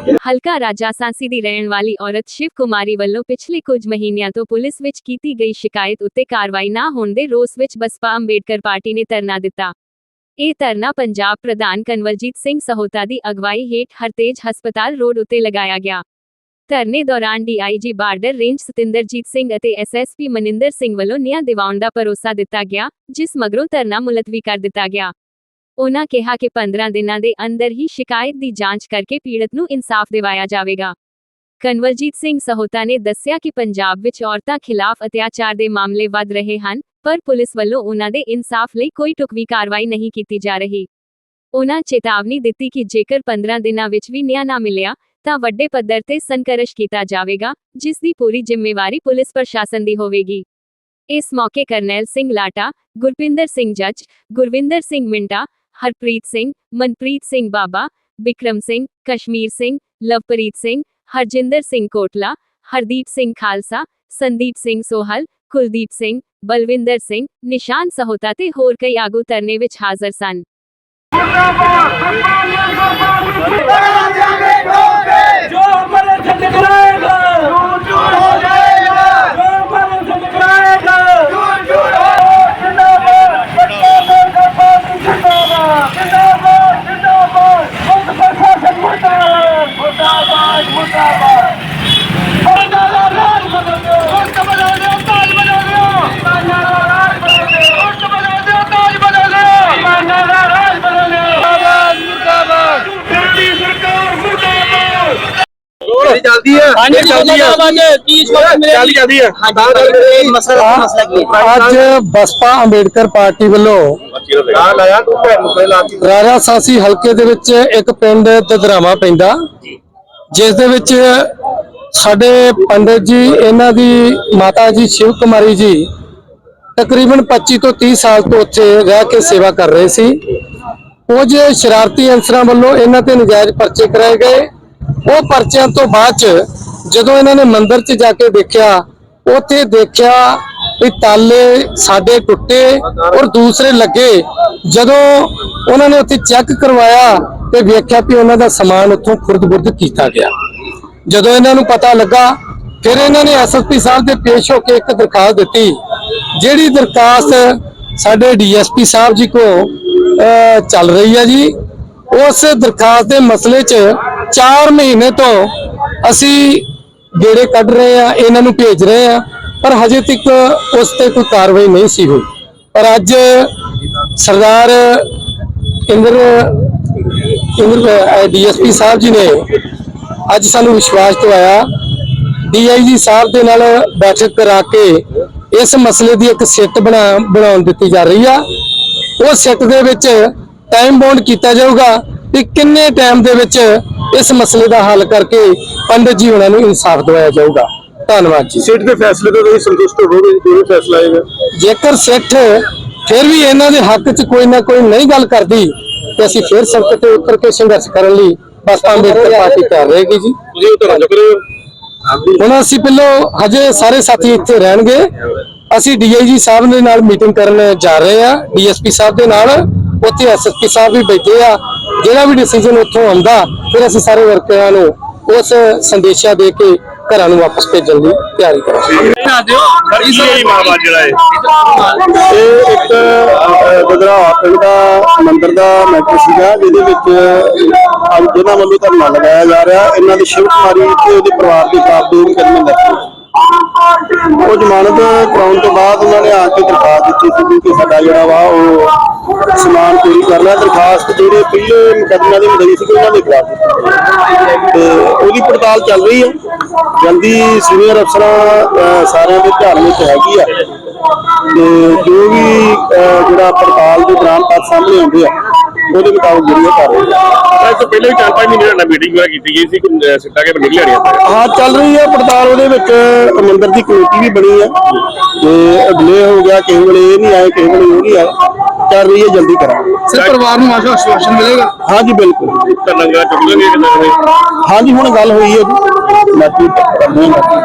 ਹਲਕਾ ਰਾਜਾ ਸਾਂਸੀ ਦੀ ਰਹਿਣ ਵਾਲੀ ਔਰਤ ਸ਼ਿਵ ਕੁਮਾਰੀ ਵੱਲੋਂ ਪਿਛਲੇ ਕੁਝ ਮਹੀਨਿਆਂ ਤੋਂ ਪੁਲਿਸ ਵਿੱਚ ਕੀਤੀ ਗਈ ਸ਼ਿਕਾਇਤ ਉੱਤੇ ਕਾਰਵਾਈ ਨਾ ਹੋਣ ਦੇ ਰੋਸ ਵਿੱਚ ਬਸਪਾ ਅੰਬੇਡਕਰ ਪਾਰਟੀ ਨੇ ਧਰਨਾ ਦਿੱਤਾ। ਇਹ ਧਰਨਾ ਪੰਜਾਬ ਪ੍ਰਧਾਨ ਕਨਵਰਜੀਤ ਸਿੰਘ ਸਹੋਤਾ ਦੀ ਅਗਵਾਈ ਹੇਠ ਹਰਤੇਜ ਹਸਪਤਾਲ ਰੋਡ ਉੱਤੇ ਲਗਾਇਆ ਗਿਆ। ਧਰਨੇ ਦੌਰਾਨ DIG border range Satinderjit Singh ਅਤੇ ਐਸਐਸਪੀ ਮਨਿੰਦਰ ਸਿੰਘ ਵੱਲੋਂ ਨਿਆਂ ਦਿਵਾਉਣ ਦਾ ਭਰੋਸਾ ਦਿੱਤਾ ਗਿਆ, ਜਿਸ ਮਗਰੋਂ ਧਰਨਾ ਮੁਲਤਵੀ ਕਰ ਦਿੱਤਾ ਗਿਆ। ਉਨ੍ਹਾਂ ਕਿਹਾ ਕਿ 15 ਦਿਨਾਂ ਦੇ ਅੰਦਰ ਹੀ ਸ਼ਿਕਾਇਤ ਦੀ ਜਾਂਚ ਕਰਕੇ ਪੀੜਤ ਨੂੰ ਇਨਸਾਫ ਦਿਵਾਇਆ ਜਾਵੇਗਾ। ਕਨਵਰਜੀਤ ਸਿੰਘ ਸਹੋਤਾ ਨੇ ਦੱਸਿਆ ਕਿ ਪੰਜਾਬ ਵਿੱਚ ਔਰਤਾਂ ਖਿਲਾਫ ਅਤਿਆਚਾਰ ਦੇ ਮਾਮਲੇ ਵੱਧ ਰਹੇ ਹਨ, ਪਰ ਪੁਲਿਸ ਵੱਲੋਂ ਉਨ੍ਹਾਂ ਦੇ ਇਨਸਾਫ ਲਈ ਕੋਈ ਟੁਕਵੀ ਕਾਰਵਾਈ ਨਹੀਂ ਕੀਤੀ ਜਾ ਰਹੀ। ਉਨ੍ਹਾਂ ਚੇਤਾਵਨੀ ਦਿੱਤੀ ਕਿ ਜੇਕਰ 15 ਦਿਨਾਂ ਵਿੱਚ ਵੀ ਨਿਆਂ ਨਾ ਮਿਲਿਆ, ਤਾਂ ਵੱਡੇ ਪੱਧਰ ਤੇ ਸੰਕਰਸ਼ ਕੀਤਾ ਜਾਵੇਗਾ, ਜਿਸ ਦੀ ਪੂਰੀ ਜ਼ਿੰਮੇਵਾਰੀ ਪੁਲਿਸ ਪ੍ਰਸ਼ਾਸਨ ਦੀ ਹੋਵੇਗੀ। ਇਸ ਮੌਕੇ ਕਰਨੈਲ ਸਿੰਘ ਲਾਟਾ, ਗੁਰਪਿੰਦਰ ਸਿੰਘ ਜੱਜ, ਗੁਰਵਿੰਦਰ ਸਿੰਘ ਮਿੰਟਾ हरप्रीत सिंह मनप्रीत सिंह बाबा बिक्रम सिंह कश्मीर सिंह लवप्रीत सिंह हरजिंदर सिंह कोटला हरदीप सिंह खालसा संदीप सिंह सोहल कुलदीप सिंह बलविंदर सिंह निशान सहोता ते होर कई आगू तरने विच हाजिर सन। जो हमारे ਹਾਂਜੀ ਮਸਲਾ ਮਸਲਾ ਕੀ ਹੈ? ਅੱਜ ਬਸਪਾ ਅੰਬੇਡਕਰ ਪਾਰਟੀ ਵੱਲੋਂ ਰਾਜਾ ਸਾਸੀ ਹਲਕੇ ਦੇ ਵਿੱਚ ਇੱਕ ਪਿੰਡ ਦਦਰਾਵਾ ਪੈਂਦਾ। ਜਿਸ ਦੇ ਵਿੱਚ ਸਾਡੇ ਪੰਡਿਤ ਜੀ, ਇਹਨਾਂ ਦੀ ਮਾਤਾ ਜੀ, ਸ਼ਿਵ ਕੁਮਾਰੀ ਜੀ, ਤਕਰੀਬਨ 25 ਤੋਂ 30 ਸਾਲ ਤੋਂ ਉੱਥੇ ਰਹਿ ਕੇ ਸੇਵਾ ਕਰ ਰਹੇ ਸੀ। ਕੁਝ ਸ਼ਰਾਰਤੀ ਅਨਸਰਾਂ ਵੱਲੋਂ ਇਹਨਾਂ ਤੇ ਨਜਾਇਜ਼ ਪਰਚੇ ਕਰਾਏ ਗਏ। ਉਹ ਪਰਚਿਆਂ ਤੋਂ ਬਾਅਦ ਚ ਜਦੋਂ ਇਹਨਾਂ ਨੇ ਮੰਦਿਰ 'ਚ ਜਾ ਕੇ ਦੇਖਿਆ, ਉੱਥੇ ਦੇਖਿਆ ਵੀ ਤਾਲੇ ਸਾਡੇ ਟੁੱਟੇ ਔਰ ਦੂਸਰੇ ਲੱਗੇ। ਜਦੋਂ ਉਹਨਾਂ ਨੇ ਉੱਥੇ ਚੈੱਕ ਕਰਵਾਇਆ ਤੇ ਵੇਖਿਆ ਵੀ ਉਹਨਾਂ ਦਾ ਸਮਾਨ ਉੱਥੋਂ ਖੁਰਦ-ਬੁਰਦ ਕੀਤਾ ਗਿਆ। ਜਦੋਂ ਇਹਨਾਂ ਨੂੰ ਪਤਾ ਲੱਗਾ, ਫਿਰ ਇਹਨਾਂ ਨੇ ਐਸਐਸਪੀ ਸਾਹਿਬ ਦੇ ਪੇਸ਼ ਹੋ ਕੇ ਇੱਕ ਦਰਖਾਸਤ ਦਿੱਤੀ, ਜਿਹੜੀ ਦਰਖਾਸਤ ਸਾਡੇ ਡੀਐਸਪੀ ਸਾਹਿਬ ਜੀ ਕੋ ਚੱਲ ਰਹੀ ਹੈ ਜੀ। ਉਸ ਦਰਖਾਸਤ ਦੇ ਮਸਲੇ 'ਚ 4 ਮਹੀਨੇ ਤੋਂ ਅਸੀਂ ਗੇੜੇ ਕੱਢ ਰਹੇ ਆ, ਇਹਨਾਂ ਨੂੰ ਭੇਜ ਰਹੇ ਆ, ਪਰ ਹਜੇ ਤੱਕ ਉਸ ਤੇ ਕੋਈ ਕਾਰਵਾਈ ਨਹੀਂ ਸੀ ਹੋਈ। ਪਰ ਅੱਜ ਸਰਦਾਰ ਇੰਦਰ ਇੰਦਰ ਡੀਐਸਪੀ ਸਾਹਿਬ ਜੀ ਨੇ ਅੱਜ ਸਾਨੂੰ ਵਿਸ਼ਵਾਸ ਦਿਵਾਇਆ। ਡੀਆਈਜੀ ਸਾਹਿਬ ਦੇ ਨਾਲ ਬੈਠਕ ਕਰਾ ਕੇ ਇਸ ਮਸਲੇ ਦੀ ਇੱਕ ਸਿੱਟ ਬਣਾ ਬਣਾਉਣ ਦਿੱਤੀ ਜਾ ਰਹੀ ਆ। ਉਹ ਸਿੱਟ ਦੇ ਵਿੱਚ ਟਾਈਮ ਬਾਉਂਡ ਕੀਤਾ ਜਾਊਗਾ ਕਿ ਕਿੰਨੇ ਟਾਈਮ ਦੇ ਵਿੱਚ ਇਸ ਮਸਲੇ ਦਾ ਹੱਲ ਕਰਕੇ ਪੰਡਿਤ ਜੀ ਉਹਨਾਂ ਨੂੰ ਇਨਸਾਫ ਦਿਵਾਇਆ ਜਾਊਗਾ। ਧੰਨਵਾਦ ਜੀ। ਸੀਟ ਦੇ ਫੈਸਲੇ ਤੋਂ ਤੁਸੀਂ ਸੰਤੁਸ਼ਟ ਹੋਵੋਗੇ ਜੋ ਵੀ ਫੈਸਲਾ ਆਏਗਾ। ਜੇਕਰ ਸਿੱਖ ਫਿਰ ਵੀ ਇਹਨਾਂ ਦੇ ਹੱਕ 'ਚ ਕੋਈ ਨਾ ਕੋਈ ਨਹੀਂ ਗੱਲ ਕਰਦੀ ਤੇ ਅਸੀਂ ਫਿਰ ਸੜਕ ਤੇ ਉਤਰ ਕੇ ਸੰਘਰਸ਼ ਕਰਨ ਲਈ ਬਸਪਾ ਅੰਬੇਡਕਰ ਪਾਰਟੀ ਕਰ ਰਹੇਗੀ ਜੀ। ਤੁਸੀਂ ਉਤਰਾਂ ਚੁੱਕ ਰਹੇ। ਹੋ ਹੁਣ ਅਸੀਂ ਪਹਿਲਾਂ ਹਜੇ ਸਾਰੇ ਸਾਥੀ ਇੱਥੇ ਰਹਿਣਗੇ। ਅਸੀਂ ਡੀਆਈਜੀ ਸਾਹਿਬ ਦੇ ਨਾਲ ਮੀਟਿੰਗ ਕਰਨ ਜਾ ਰਹੇ ਆ ਡੀਐਸਪੀ ਸਾਹਿਬ ਦੇ ਨਾਲ। ਉੱਥੇ ਐਸਐਸਪੀ ਸਾਹਿਬ ਵੀ ਬੈਠੇ ਆ। ਜਿਹੜਾ ਵੀ ਡਿਸੀਜਨ ਉੱਥੋਂ ਆਉਂਦਾ ਫਿਰ ਅਸੀਂ ਸਾਰੇ ਵਰਕਰਾਂ ਨੂੰ ਉਸ ਸੰਦੇਸ਼ਾ ਦੇ ਕੇ ਘਰਾਂ ਨੂੰ ਵਾਪਸ ਭੇਜਣ ਦੀ ਤਿਆਰੀ ਕਰਾਂਗੇ। ਕੀ ਸਹੀ ਮਾਮਲਾ ਜਿਹੜਾ ਹੈ। ਇਹ ਇੱਕ ਬਦਰਾ ਪਿੰਡ ਦਾ ਮੰਦਿਰ ਦਾ ਮੈਟਰ ਸੀਗਾ, ਜਿਹਦੇ ਵਿੱਚ ਅੱਜ ਜਿਹਨਾਂ ਵੱਲੋਂ ਧਰਨਾ ਲਗਾਇਆ ਜਾ ਰਿਹਾ। ਇਹਨਾਂ ਦੀ ਸ਼ਿਵ ਕੁਮਾਰੀ ਤੇ ਉਹਦੇ ਪਰਿਵਾਰ ਦੇ ਖਿਲਾਫ ਦੋ ਮੁਕੱਦਮੇ ਉਹ ਜ਼ਮਾਨਤ ਕਰਾਉਣ ਤੋਂ ਬਾਅਦ ਉਹਨਾਂ ਨੇ ਆ ਕੇ ਦਰਖਾਸਤ ਦਿੱਤੀ ਸੀ ਕਿ ਸਾਡਾ ਜਿਹੜਾ ਵਾ ਉਹ ਸਮਾਨ ਚੋਰੀ ਕਰ ਲਿਆ। ਦਰਖਾਸਤ ਜਿਹੜੇ ਪਹਿਲੇ ਮੁਕੱਦਮਿਆਂ ਦੇ ਮੁਦਈ ਸੀ ਉਹਨਾਂ ਦੇ ਖਿਲਾਫ ਤੇ ਉਹਦੀ ਪੜਤਾਲ ਚੱਲ ਰਹੀ ਹੈ। ਜਲਦੀ ਸੀਨੀਅਰ ਅਫਸਰਾਂ ਸਾਰਿਆਂ ਦੇ ਧਿਆਨ ਵਿੱਚ ਹੈਗੀ ਆ। ਤੇ ਜੋ ਵੀ ਜਿਹੜਾ ਪੜਤਾਲ ਦੇ ਦੌਰਾਨ ਤੱਥ ਸਾਹਮਣੇ ਆਉਂਦੇ ਆ ਉਹਦੇ ਮੁਤਾਬਕ ਜਿਹੜੀ ਉਹ ਕਰ ਰਹੇ ਆ ਇਸ ਤੋਂ ਪਹਿਲੇ ਵੀ ਚਾਰ ਪੰਜ ਮਹੀਨੇ ਨਾਲ ਮੀਟਿੰਗ ਵਗੈਰਾ ਕੀਤੀ ਗਈ ਸੀ ਕਿ ਸਿੱਟਾ ਕੇ ਨਿਕਲ ਆੜੀਆਂ ਹਾਂ ਚੱਲ ਰਹੀ ਹੈ ਪੜਤਾਲ ਉਹਦੇ ਵਿੱਚ ਮੰਦਰ ਦੀ ਕਮੇਟੀ ਵੀ ਬਣੀ ਹੈ ਤੇ ਡਿਲੇ ਹੋ ਗਿਆ ਕਿਸੇ ਵੇਲੇ ਇਹ ਨਹੀਂ ਆਏ ਕਿਸੇ ਵੇਲੇ ਉਹ ਨਹੀਂ ਆਏ। ਚੱਲ ਰਹੀ ਹੈ ਜਲਦੀ ਕਰਾਂਗੇ। ਸਿਰ ਪਰਿਵਾਰ ਨੂੰ ਆਸ਼ਵਾਸਨ ਮਿਲੇਗਾ? ਹਾਂਜੀ ਬਿਲਕੁਲ। ਤਾਂ ਲੰਗਾ ਚੁੱਕ ਲੈਣਗੇ ਕਿਦਾਂ ਹਾਂਜੀ ਹੁਣ ਗੱਲ ਹੋਈ ਹੈ ਜੀ। ਬਾਕੀ ਕਰਦੇ ਹਾਂ ਬਾਕੀ